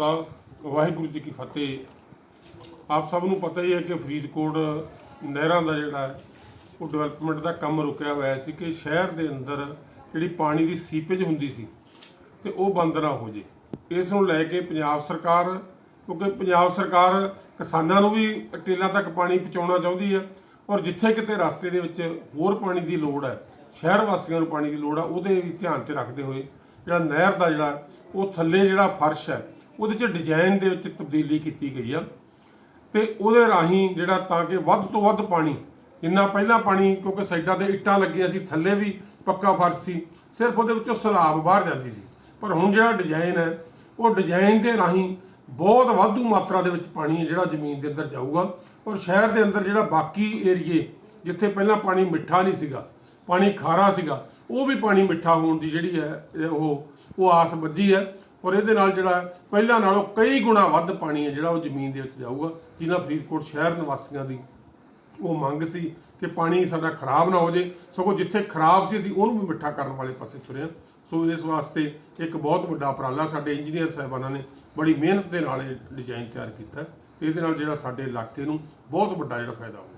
ਵਾਹਿਗੁਰੂ ਜੀ ਕੀ ਫਤਿਹ। ਆਪ ਸਭ ਨੂੰ ਪਤਾ ਹੀ ਹੈ ਕਿ ਫਰੀਦਕੋਟ ਨਹਿਰਾਂ ਦਾ ਜਿਹੜਾ ਉਹ ਡਿਵੈਲਪਮੈਂਟ ਦਾ ਕੰਮ ਰੁਕਿਆ ਹੋਇਆ ਸੀ ਕਿ ਸ਼ਹਿਰ ਦੇ ਅੰਦਰ ਜਿਹੜੀ ਪਾਣੀ ਦੀ ਸੀਪੇਜ ਹੁੰਦੀ ਸੀ ਤੇ ਉਹ ਬੰਦ ਨਾ ਹੋ ਜੇ। ਇਸ ਨੂੰ ਲੈ ਕੇ ਪੰਜਾਬ ਸਰਕਾਰ, ਕਿਉਂਕਿ ਪੰਜਾਬ ਸਰਕਾਰ ਕਿਸਾਨਾਂ ਨੂੰ ਵੀ ਟੇਲਾਂ ਤੱਕ ਪਾਣੀ ਪਹੁੰਚਾਉਣਾ ਚਾਹੁੰਦੀ ਹੈ ਔਰ ਜਿੱਥੇ ਕਿਤੇ ਰਸਤੇ ਦੇ ਵਿੱਚ ਹੋਰ ਪਾਣੀ ਦੀ ਲੋੜ ਹੈ, ਸ਼ਹਿਰ ਵਾਸੀਆਂ ਨੂੰ ਪਾਣੀ ਦੀ ਲੋੜ ਆ, ਉਹਦੇ ਵੀ ਧਿਆਨ 'ਚ ਰੱਖਦੇ ਹੋਏ ਜਿਹੜਾ ਨਹਿਰ ਦਾ ਜਿਹੜਾ, ਉਹ ਥੱਲੇ ਜਿਹੜਾ ਫਰਸ਼ ਹੈ ਉਹਦੇ 'ਚ ਡਿਜ਼ਾਈਨ ਦੇ ਵਿੱਚ ਤਬਦੀਲੀ ਕੀਤੀ ਗਈ ਆ। ਤੇ ਉਹਦੇ ਰਾਹੀਂ ਜਿਹੜਾ ਤਾਂ ਕਿ ਵੱਧ ਤੋਂ ਵੱਧ ਪਾਣੀ, ਜਿੰਨਾ ਪਹਿਲਾਂ ਪਾਣੀ, ਕਿਉਂਕਿ ਸਾਈਡਾਂ ਤੇ ਇੱਟਾਂ ਲੱਗੀਆਂ ਸੀ, ਥੱਲੇ ਵੀ ਪੱਕਾ ਫਰਸ਼ ਸੀ, ਸਿਰਫ ਉਹਦੇ ਵਿੱਚੋਂ ਸਲਾਬ ਬਾਹਰ ਜਾਂਦੀ ਸੀ। ਪਰ ਹੁਣ ਜਿਹੜਾ ਡਿਜ਼ਾਈਨ ਹੈ, ਉਹ ਡਿਜ਼ਾਈਨ ਦੇ ਰਾਹੀਂ ਬਹੁਤ ਵਾਧੂ ਮਾਤਰਾ ਦੇ ਵਿੱਚ ਪਾਣੀ ਹੈ ਜਿਹੜਾ ਜ਼ਮੀਨ ਦੇ ਅੰਦਰ ਜਾਊਗਾ ਔਰ ਸ਼ਹਿਰ ਦੇ ਅੰਦਰ ਜਿਹੜਾ ਬਾਕੀ ਏਰੀਏ, ਜਿੱਥੇ ਪਹਿਲਾਂ ਪਾਣੀ ਮਿੱਠਾ ਨਹੀਂ ਸੀਗਾ, ਪਾਣੀ ਖਾਰਾ ਸੀਗਾ, ਉਹ ਵੀ ਪਾਣੀ ਮਿੱਠਾ ਹੋਣ ਦੀ ਜਿਹੜੀ ਹੈ ਉਹ ਉਹ ਆਸ ਬੱਝੀ ਹੈ। ਔਰ ਇਹਦੇ ਨਾਲ ਜਿਹੜਾ ਪਹਿਲਾਂ ਨਾਲੋਂ ਕਈ ਗੁਣਾ ਵੱਧ ਪਾਣੀ ਹੈ ਜਿਹੜਾ ਉਹ ਜ਼ਮੀਨ ਦੇ ਵਿੱਚ ਜਾਊਗਾ, ਜਿਨ੍ਹਾਂ ਫਰੀਦਕੋਟ ਸ਼ਹਿਰ ਨਿਵਾਸੀਆਂ ਦੀ ਉਹ ਮੰਗ ਸੀ ਕਿ ਪਾਣੀ ਸਾਡਾ ਖਰਾਬ ਨਾ ਹੋ ਜੇ ਸਗੋਂ ਜਿੱਥੇ ਖਰਾਬ ਸੀ ਅਸੀਂ ਉਹਨੂੰ ਵੀ ਮਿੱਠਾ ਕਰਨ ਵਾਲੇ ਪਾਸੇ ਤੁਰੇ ਸੋ ਇਸ ਵਾਸਤੇ ਇੱਕ ਬਹੁਤ ਵੱਡਾ ਉਪਰਾਲਾ ਸਾਡੇ ਇੰਜੀਨੀਅਰ ਸਾਹਿਬਾਨਾਂ ਨੇ ਬੜੀ ਮਿਹਨਤ ਦੇ ਨਾਲ ਇਹ ਡਿਜ਼ਾਈਨ ਤਿਆਰ ਕੀਤਾ। ਹੈ ਤੇ ਇਹਦੇ ਨਾਲ ਜਿਹੜਾ ਸਾਡੇ ਇਲਾਕੇ ਨੂੰ ਬਹੁਤ ਵੱਡਾ ਜਿਹੜਾ ਫਾਇਦਾ ਹੋਊਗਾ।